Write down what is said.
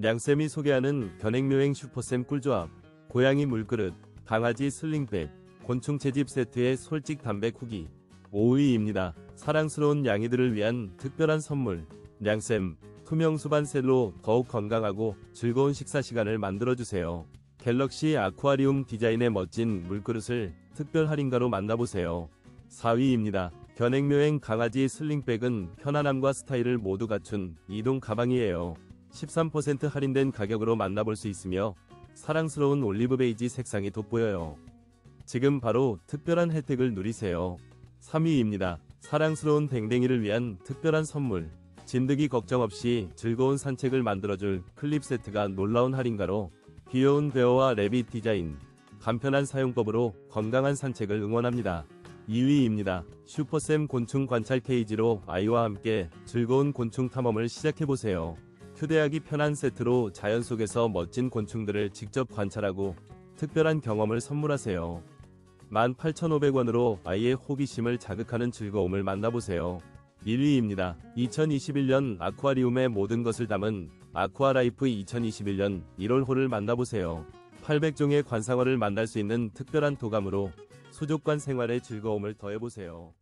냥쌤이 소개하는 견행묘행 슈퍼쌤 꿀조합 고양이 물그릇 강아지 슬링백 곤충 채집 세트의 솔직 담백 후기 5위입니다. 사랑스러운 양이들을 위한 특별한 선물 냥쌤 투명 수반 셀로 더욱 건강하고 즐거운 식사 시간을 만들어주세요. 갤럭시 아쿠아리움 디자인의 멋진 물그릇을 특별 할인가로 만나보세요. 4위입니다. 견행묘행 강아지 슬링백은 편안함과 스타일을 모두 갖춘 이동 가방이에요. 13% 할인된 가격으로 만나볼 수 있으며 사랑스러운 올리브 베이지 색상이 돋보여요. 지금 바로 특별한 혜택을 누리세요. 3위입니다. 사랑스러운 댕댕이를 위한 특별한 선물. 진드기 걱정 없이 즐거운 산책을 만들어줄 클립 세트가 놀라운 할인가로 귀여운 베어와 레빗 디자인, 간편한 사용법으로 건강한 산책을 응원합니다. 2위입니다. 슈퍼샘 곤충 관찰 케이지로 아이와 함께 즐거운 곤충 탐험을 시작해보세요. 휴대하기 편한 세트로 자연 속에서 멋진 곤충들을 직접 관찰하고 특별한 경험을 선물하세요. 18,500원으로 아이의 호기심을 자극하는 즐거움을 만나보세요. 1위입니다. 2021년 아쿠아리움의 모든 것을 담은 아쿠아라이프 2021년 1월호를 만나보세요. 800종의 관상어를 만날 수 있는 특별한 도감으로 수족관 생활의 즐거움을 더해보세요.